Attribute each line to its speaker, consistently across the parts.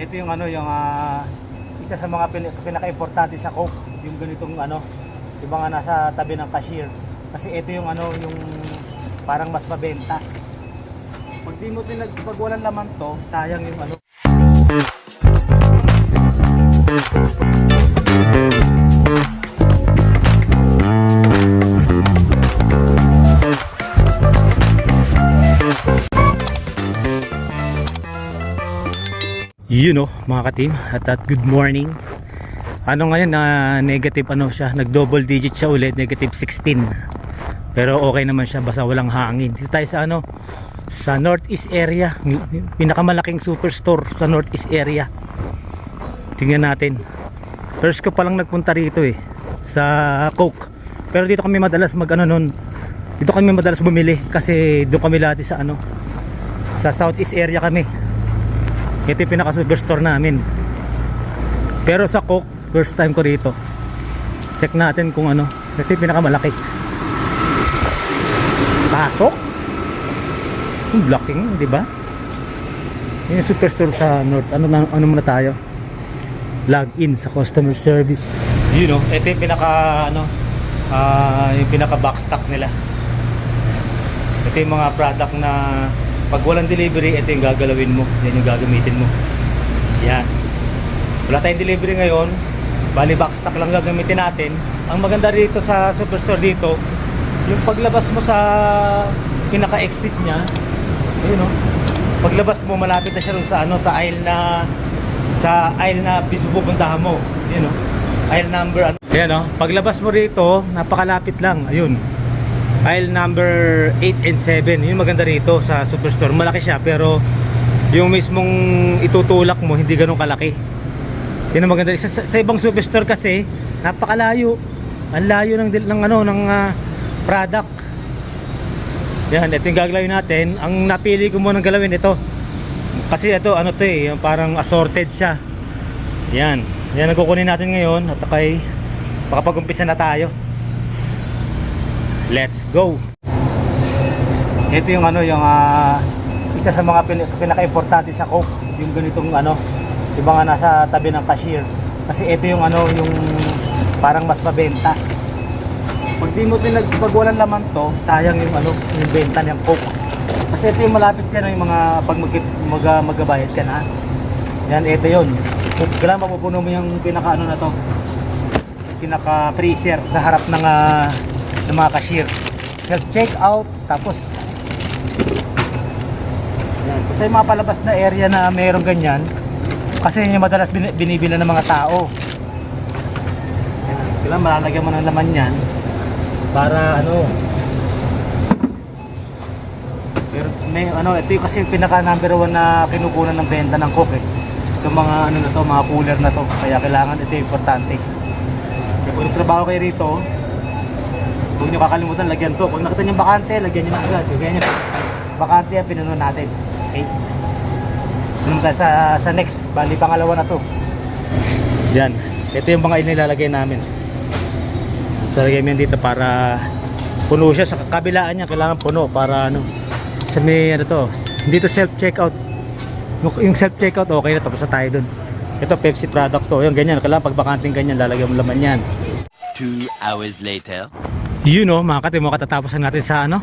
Speaker 1: Ito yung ano, yung ah, isa sa mga pin- pinaka-importante sa Coke, yung ganitong ano, yung mga nasa tabi ng cashier. Kasi ito yung ano, yung parang mas mabenta. Pag di mo tinag, pag walang laman to, sayang yung ano. Yun oh, mga ka-team. At, at good morning. Ano ngayon na negative ano siya, nag double digit siya ulit, negative 16. Pero okay naman siya basta walang hangin. Dito tayo sa ano, sa northeast area, pinakamalaking superstore sa northeast area. Tingnan natin. First ko pa lang nagpunta rito eh, sa Coke. Pero dito kami madalas mag ano nun, dito kami madalas bumili kasi doon kami lati sa ano, sa southeast area kami. Ito yung pinaka superstore namin. Pero sa Coke, first time ko rito. Check natin kung ano. Ito yung pinakamalaki. Pasok. Yung blocking, di ba? Yun yung superstore sa North. Ano, na, ano muna tayo? Log in sa customer service. Yun know, ito yung pinaka ano, ah, yung pinaka backstock nila. Ito yung mga product na pag walang delivery, ito yung gagalawin mo. Yan yung gagamitin mo. Yan. Wala tayong delivery ngayon. Bali backstock lang gagamitin natin. Ang maganda rito sa superstore dito, yung paglabas mo sa pinaka-exit niya, ayun oh. Paglabas mo malapit na siya sa ano sa aisle na sa aisle na piso pupuntahan mo. Ayun oh. Aisle number ano. Ayan oh. Paglabas mo rito, napakalapit lang. Ayun. Aisle number 8 and 7 yun maganda rito sa superstore. Malaki siya pero yung mismong itutulak mo hindi ganun kalaki. Yun ang maganda. Sa, sa, sa ibang superstore kasi napakalayo. Ang layo ng, ng ano ng ah, product. Yan ito yung gagalawin natin. Ang napili ko munang galawin ito. Kasi ito ano to eh parang assorted siya. Yan. Yan ang kukunin natin ngayon. At kay makapag-umpisa na tayo Let's go. Ito yung ano yung ah, isa sa mga pin- pinaka-importante sa Coke, yung ganitong ano, yung mga nasa tabi ng cashier. Kasi ito yung ano yung parang mas mabenta. Pag di mo tinag pag laman to, sayang yung ano, yung benta ng Coke. Kasi ito yung malapit yan yung mga pag mag, mag, magbabayad ka na. Yan, ito yun. Kailangan mapupuno mo yung pinaka ano na to. Pinaka freezer sa harap ng ah, ng mga cashier. Self check out tapos yan. Kasi yung mga palabas na area na mayroong ganyan kasi yun yung madalas bin- binibila ng mga tao. Yan. Kailangan malalagyan mo ng laman yan para ano pero may ano ito yung kasi yung pinaka number one na kinukunan ng benta ng Coke eh. Itong mga ano na to, mga cooler na to. Kaya kailangan ito yung importante. Kaya kung nagtrabaho kayo rito, Huwag nyo kakalimutan, lagyan to. Kung nakita nyo bakante, lagyan nyo na agad. Lagyan nyo. Bakante yan, pinuno natin. Okay? Tayo sa, sa next. Bali, pangalawa na to. Yan. Ito yung mga inilalagay namin. So, lagay mo dito para puno siya. Sa kabilaan niya, kailangan puno para ano. Sa may ano to. Dito self-checkout. Yung- self-checkout, okay na. Tapos na tayo dun. Ito, Pepsi product to. Yung ganyan. Kailangan pag bakanting ganyan, lalagyan mo laman yan.
Speaker 2: Two hours later.
Speaker 1: Yun o, mga katimo, katatapos na natin sa ano.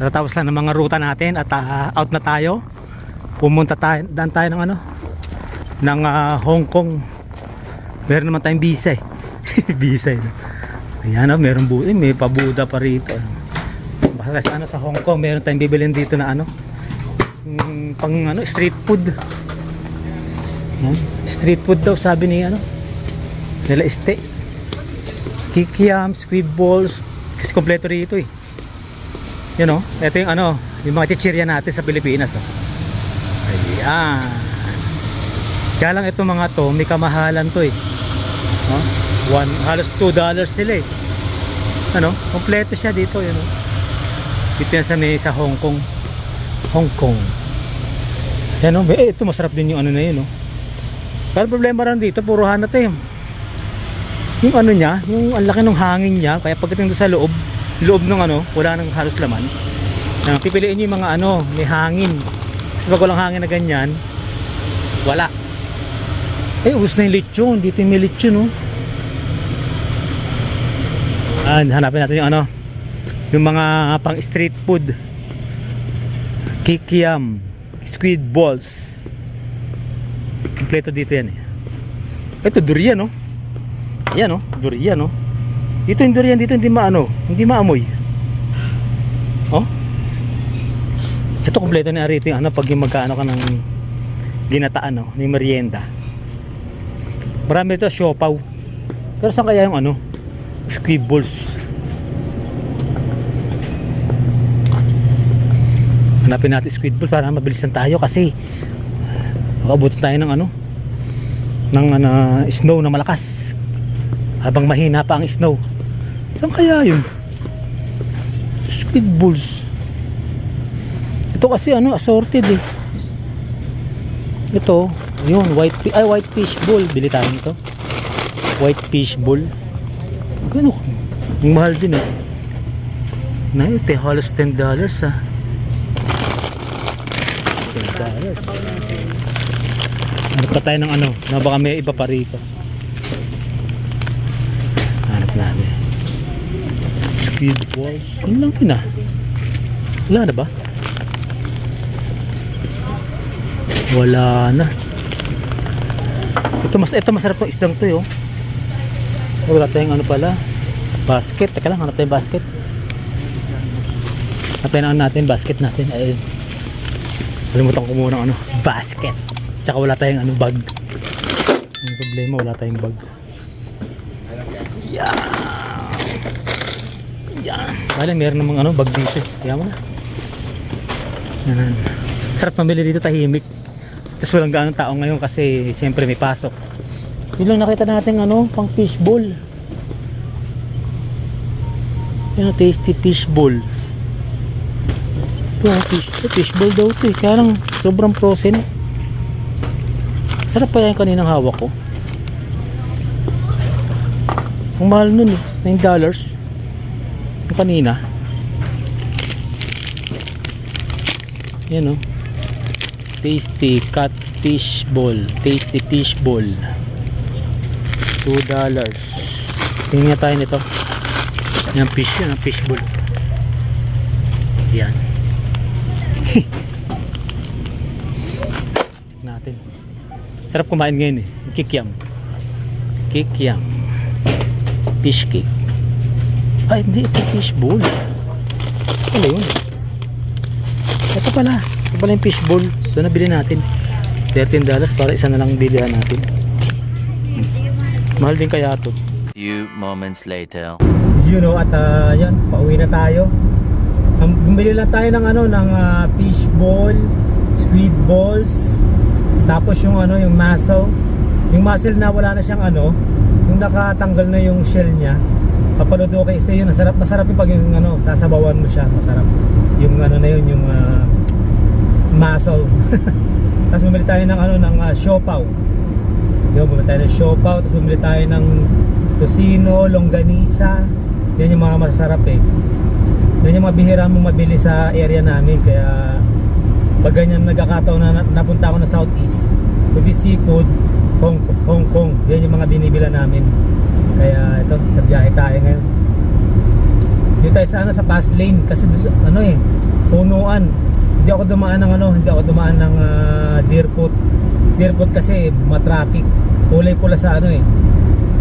Speaker 1: Katatapos lang ng mga ruta natin at ah, out na tayo. Pumunta tayo, daan tayo ng ano, ng ah, Hong Kong. Meron naman tayong visa eh. visa eh. Ayan o, meron bu eh, may pabuda pa rito. Basta sa ano sa Hong Kong, meron tayong bibilin dito na ano, mm, pang ano, street food. Ayan, Street food daw sabi ni ano, nila este kikiam, squid balls. Kasi kompleto rito eh. Yun o, ito yung ano yung mga chichirya natin sa Pilipinas oh. ayan. Kaya lang itong mga to may kamahalan to eh. Oh, one, halos 2 dollars sila eh. Ano, kompleto siya dito yun o dito yan sa, may, sa Hong Kong. Hong Kong. Yan o, eh, ito masarap din yung ano na yun o pero problema rin dito, puro hanat eh yung ano niya, yung ang laki ng hangin niya, kaya pagdating doon sa loob, loob ng ano, wala nang halos laman. Uh, pipiliin niyo yung mga ano, may hangin. Kasi pag walang hangin na ganyan, wala. Eh, ubus na yung lechon. Dito yung may lechon, oh. Ah, hanapin natin yung ano. Yung mga pang street food. Kikiam. Squid balls. Kompleto dito yan eh. Ito, durian, oh. Yan, oh. Durian, oh. Dito yung durian dito, hindi maano. Hindi maamoy. Oh. Ito kompleto ni Arito yung ano pag yung magkaano ka ng ginataan no, ni merienda. Marami ito siopaw. Pero saan kaya yung ano? Squid balls. Hanapin natin squid balls para mabilisan tayo kasi makabutan tayo ng ano ng ano, snow na malakas habang mahina pa ang snow. Saan kaya yun? Squid balls. Ito kasi ano assorted eh. Ito yun white ay white fish ball. Bili tayo nito. White fish ball. Gano ang mahal din eh. Na ito halos 10 dollars ah. 10 dollars. Hanap pa tayo ng ano? Na baka may iba pa rito hanap natin squid balls yun lang yun wala na ba? Wala na. Ito mas ito masarap tong isdang to yo wala tayong ano pala. Basket. Teka lang hanap tayong basket. Hanapin natin basket natin. Ay kalimutan ko muna ano basket. Tsaka wala tayong ano bag. Ang problema wala tayong bag. Yan yan. Bale meron namang ano bag dito kaya mo na. Yan. Sarap mamili dito tahimik. Tapos walang gaano tao ngayon kasi siyempre may pasok. Yun lang nakita natin ano pang fishball yan tasty fishball ito fish, ito, fishball daw ito eh. Kaya lang sobrang frozen. Sarap pa yan kaninang hawak ko. Ang mahal nun eh 9 dollars yung kanina. Yan oh. Tasty catfish ball. Tasty fish ball. 2 dollars. Tingnan tayo nito. Yan fish yan fish ball. Yan. Natin. Sarap kumain ngayon eh. Kikiam. Kikiam. Fish cake ay hindi ito fish ball ano yun? Ito pala. Ito pala yung fish ball so nabili natin. 13 dollars para isa na lang bilihan natin. Mahal din kaya to.
Speaker 2: Few moments later.
Speaker 1: you know at uh, yan pauwi na tayo. Ang- bumili lang tayo ng ano ng uh, fish ball squid balls tapos yung ano yung mussel. Yung mussel na wala na siyang ano yung nakatanggal na yung shell niya papaludo kay isa yun masarap masarap yung pag yung ano sasabawan mo siya masarap. Yung ano na yun yung uh, mussel tapos bumili tayo ng ano ng uh, siopaw yun bumili tayo ng siopaw tapos bumili tayo ng tocino longganisa yan yung mga masasarap eh. Yan yung mga bihira mong mabili sa area namin kaya pag ganyan nagkakataon na napunta ako na southeast kundi seafood Hong, Hong Kong. Yan yung mga binibila namin kaya ito sa biyahe tayo ngayon. Dito tayo sa ano sa fast lane. Kasi doon ano eh punuan. Hindi ako dumaan ng ano hindi ako dumaan ng uh, Deerfoot Deerfoot kasi matraffic. Kulay pula sa ano eh.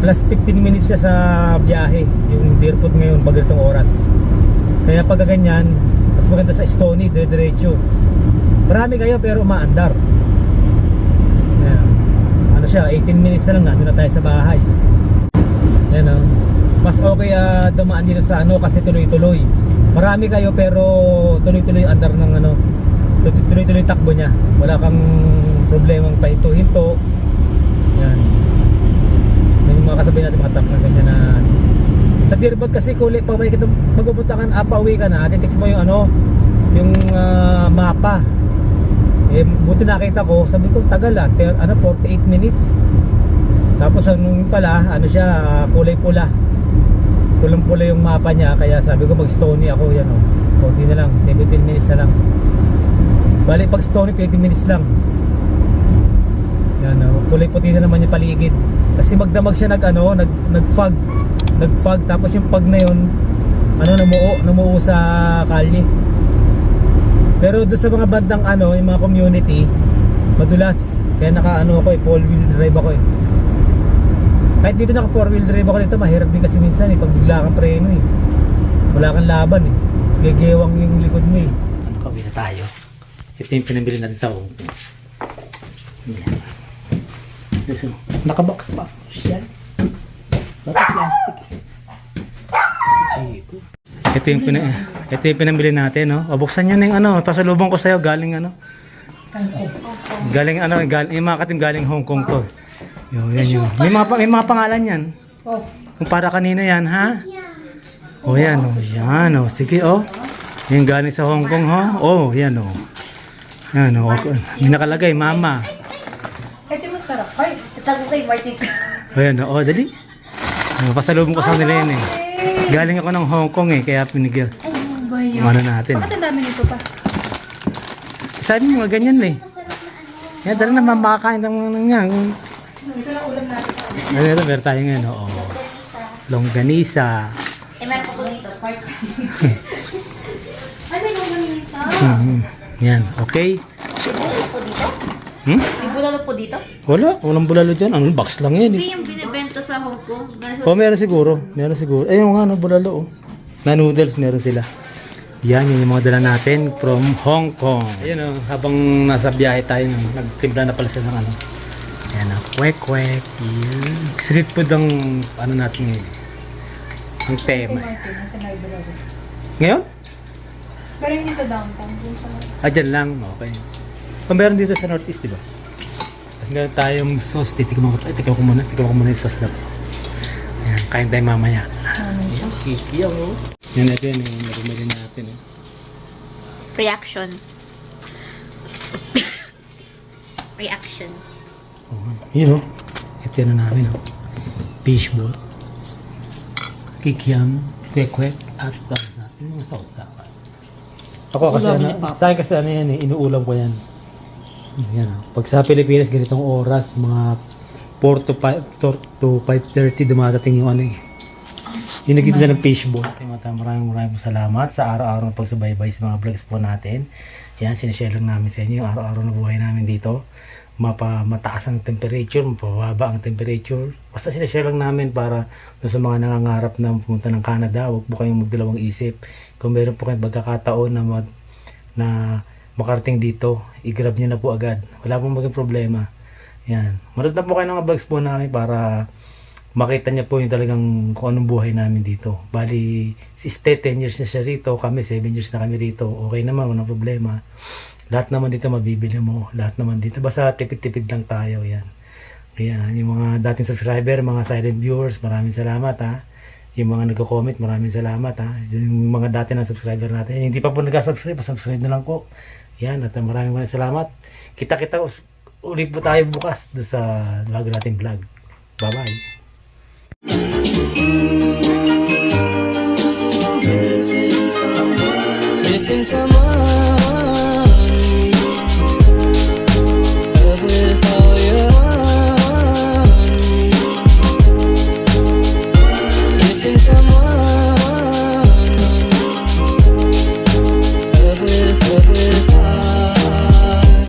Speaker 1: Plus 15 minutes siya sa biyahe yung Deerfoot ngayon pag ganitong oras. Kaya pag ganyan mas maganda sa Stony dire-diretso. Marami kayo pero umaandar. Ano siya 18 minutes na lang nandun na tayo sa bahay yan o mas okay ah, dumaan dito sa ano kasi tuloy-tuloy. Marami kayo pero tuloy-tuloy andar ng ano tu- tuloy-tuloy takbo niya. Wala kang problemang pahinto-hinto. Yan yung mga kasabay natin mga truck na ganyan na ano. sa Dearbot kasi kulit pag may magpupunta ka na pauwi ka na titik mo yung ano yung ah, mapa. Eh buti nakita ko sabi ko tagal ah ano 48 minutes tapos ano pala ano siya ah, kulay pula pulang pula yung mapa niya kaya sabi ko mag stony ako yan oh konti na lang 17 minutes na lang bali pag stony 20 minutes lang Yan oh, kulay puti na naman yung paligid. Kasi magdamag siya nag ano, nag nag-fog. Nag-fog tapos yung fog na yun ano namuo, namuo sa kalye. Pero doon sa mga bandang ano, yung mga community, madulas. Kaya naka ano ako eh, four wheel drive ako eh. Kahit dito naka four wheel drive ako dito, mahirap din kasi minsan eh, pag bigla kang preno eh. Wala kang laban eh. Gegewang yung likod mo eh. Ano kawin na tayo? Ito yung pinambili natin sa Hong Kong. Nakabox pa. Yan. Bakit plastic eh? Si Chico. Ito yung, pina, ito yung pinambili natin, no? O, buksan nyo na yung ano, pasalubong ko sa'yo, galing ano? Galing ano, galing, yung mga katim galing Hong Kong to. Yo, yan yun. May mga, may mga pangalan yan. Kung para kanina yan, ha? O yan, o. Yan, o. Sige, o. Yung galing sa Hong Kong, ho. O, yan, o. Yan, o. May nakalagay, mama.
Speaker 3: Ito yung masarap. Ay, itago kay Martin.
Speaker 1: O yan, o. O, dali. O, pasalubong ko sa nila yan, eh. Galing ako ng Hong Kong, eh. Kaya pinigil.
Speaker 3: Ano ba yun?
Speaker 1: Ano natin.
Speaker 3: Bakit ang dami nito pa?
Speaker 1: Saan yung mga ganyan, eh. Yan, dali na, makakain ng mga yan.
Speaker 3: Ito na ulam natin.
Speaker 1: Ano ito, meron tayo ngayon, o. Longganisa.
Speaker 3: Eh, meron pa po dito. Part. Ay, may naman isa.
Speaker 1: Mhm. Yan, okay.
Speaker 3: May bulalo po dito?
Speaker 1: Hmm?
Speaker 3: May bulalo po dito?
Speaker 1: Wala, walang bulalo dyan. Ano, box lang yan, eh.
Speaker 3: Hindi yung binibenta sa Hong Kong. Nasa
Speaker 1: Oh, meron siguro. Meron siguro. Eh, yung ano, bulalo, oh. Na noodles, meron sila. Yan, yun yung mga dala natin from Hong Kong. Ayun, oh, habang nasa biyahe tayo, nagtimpla na pala sila ng ano. Yan, oh, kwek kwek. Yan. Street food ang ano natin ngayon. Ang tema.
Speaker 3: Martin, nasa.
Speaker 1: Ngayon?
Speaker 3: Pero hindi sa downtown. Dun sa...
Speaker 1: Ah, dyan lang. Okay. Kung meron dito sa Northeast, di ba? Tapos meron tayong sauce. Titikman ko, ay, tikman ko muna. Tikman ko muna yung sauce na to. Yan, kain tayo mamaya. Kiki oh. Yan ito yan, yung narumili natin. Eh.
Speaker 3: Reaction. Reaction.
Speaker 1: Yun oh. Ito yan na namin oh. Fishball. Kikiam, kwek-kwek, at uh, yung mga sauce Ako kasi ano, sa akin kasi ano yan eh, inuulam ko yan. Yan oh. Pag sa Pilipinas, ganitong oras, mga 4 to 5, to 5.30 dumadating yung ano eh. Yung nagtitinda ng fishball. Mata, maraming maraming salamat sa araw-araw na pagsubaybay sa mga vlogs po natin. Yan, sinishare lang namin sa inyo yung araw-araw na buhay namin dito. Mapa, mataas ang temperature, mapababa ang temperature. Basta sinishare lang namin para sa mga nangangarap na pumunta ng Canada, huwag po kayong magdalawang isip. Kung meron po kayong pagkakataon na, mag, na makarating dito, i-grab nyo na po agad. Wala pong maging problema. Yan. Manood na po kayo ng vlogs po namin para makita niya po yung talagang kung anong buhay namin dito. Bali, si Ste 10 years na siya rito, kami 7 years na kami rito. Okay naman, walang problema. Lahat naman dito mabibili mo. Lahat naman dito. Basta tipid-tipid lang tayo. Yan. Ayan, yung mga dating subscriber, mga silent viewers, maraming salamat ha. Yung mga nagko-comment, maraming salamat ha. Yung mga dati na subscriber natin. Yung hindi pa po nagka-subscribe, subscribe na lang po. Yan, at maraming maraming salamat. Kita-kita ulit po tayo bukas sa bago nating vlog. Bye-bye.
Speaker 4: Missing someone